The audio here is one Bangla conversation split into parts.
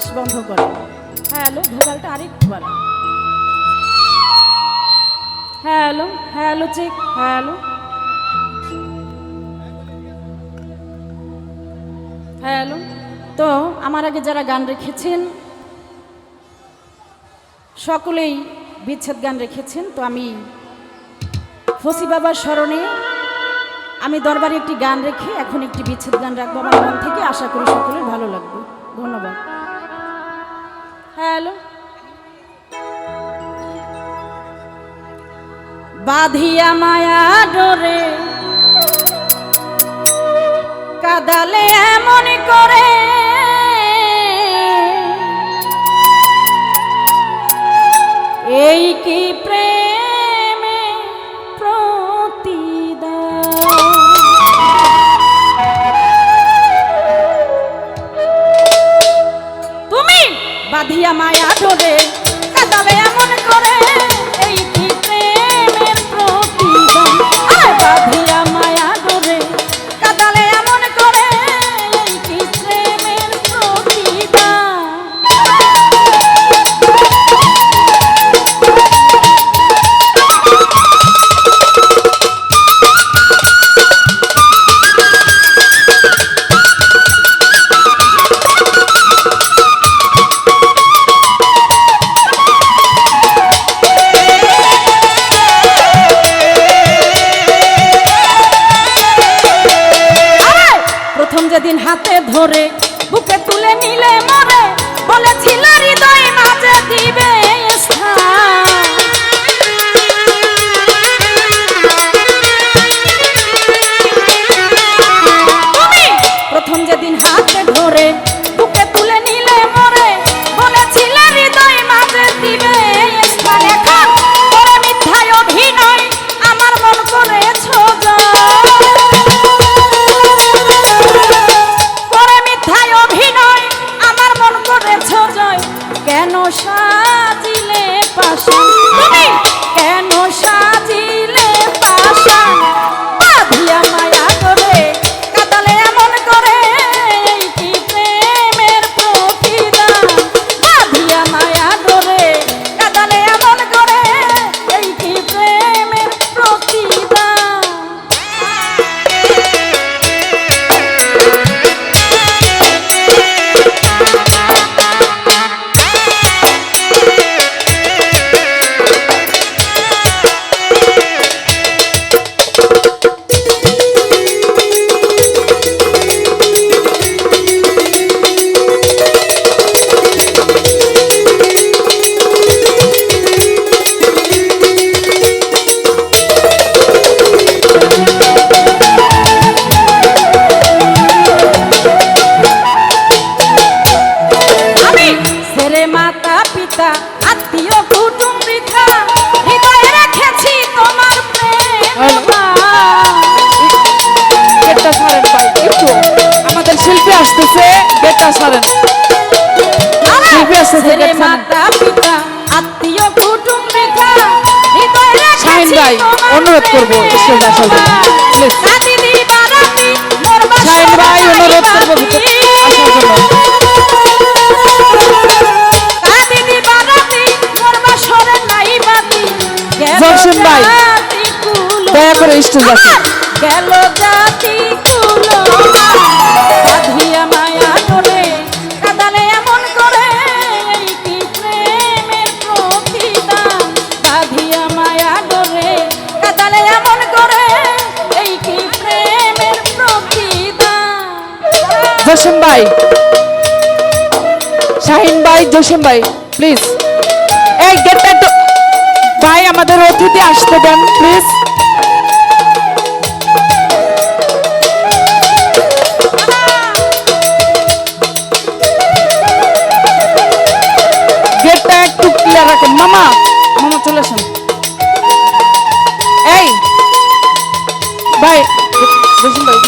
সাউন্ডের বন্ধ করে। হ্যালো ভোকালটা আরেকটু বাড়া hello hello check hello. Hello. তো, আমার আগে যারা গান রেখেছেন, সকলেই বিচ্ছেদ গান রেখেছেন, তো আমি ফসি বাবার স্মরণে আমি দরবারে একটি গান রেখে এখন একটি বিচ্ছেদ গান রাখব। আমার মন থেকে আশা করি সকলের ভালো লাগবে। ধন্যবাদ। হ্যালো। বাধিয়া মায়া ডোরে সারেন। মাতা পিতা আত্মীয় কুটুম বৃথা শাহিন ভাই, অনুরোধ করব স্টেজে আসার জন্য। শাহিন ভাই অনুরোধ আসার জন্য। ভাই, দয়া করে স্টেজে আসুন। গেল জাতি জসিম ভাই। শাহিন ভাই, জসিম ভাই প্লিজ এই গেটটা একটু ভাই, আমাদের অতিথি আসতে দেন প্লিজ গেটটা একটু ক্লিয়ার রাখেন। মামা মামা চলে আসেন। এই, ভাই, জসিম ভাই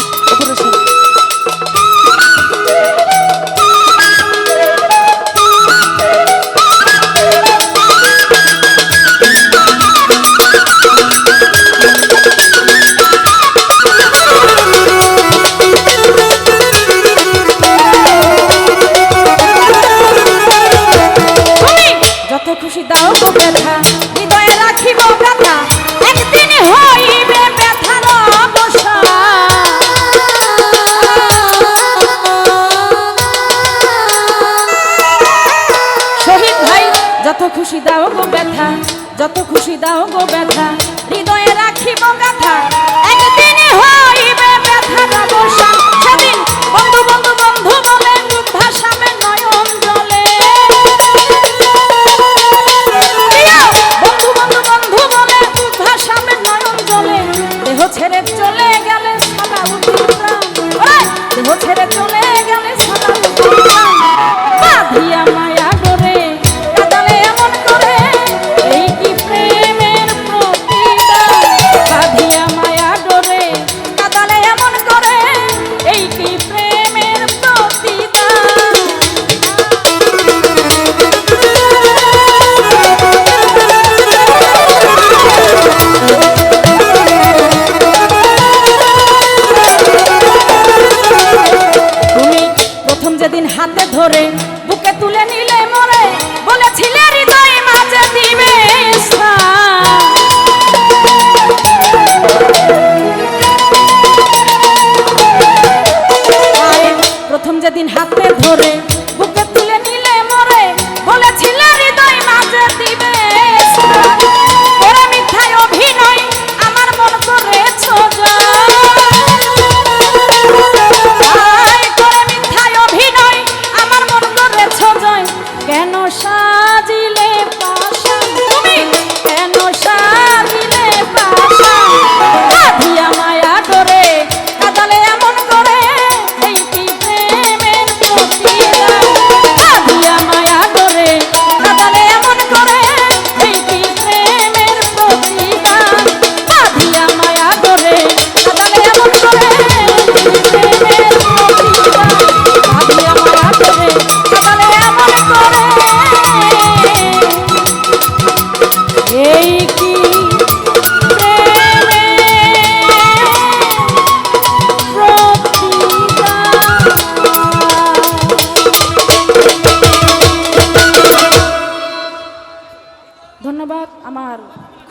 যত খুশি দাও গো ব্যথা।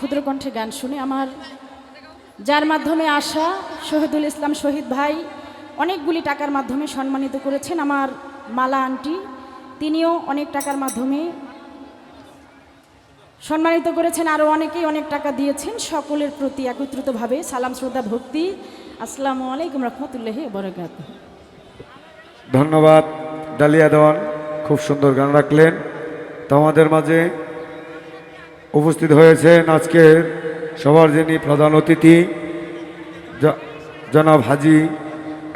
ক্ষুদ্রকণ্ঠে গান শুনে আমার, যার মাধ্যমে আসা শহীদুল ইসলাম শহীদ ভাই অনেকগুলি টাকার মাধ্যমে সম্মানিত করেছেন আমার মালা আন্টি। তিনিও অনেক টাকার মাধ্যমে সম্মানিত করেছেন, আরও অনেকেই অনেক টাকা দিয়েছেন, সকলের প্রতি একত্রিতভাবে সালাম, শ্রদ্ধা, ভক্তি। আসসালামু আলাইকুম রহমতুল্লাহ বরাকাত ধন্যবাদ ডালিয়া দেওয়ান খুব সুন্দর গান রাখলেন। তোমাদের মাঝে উপস্থিত হয়েছেন আজকের সবার যিনি প্রধান অতিথি জনাব হাজি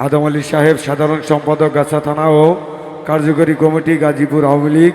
আদম আলী সাহেব, সাধারণ সম্পাদক গাছা থানা ও কার্যকরী কমিটি গাজীপুর আওয়ামী লীগ।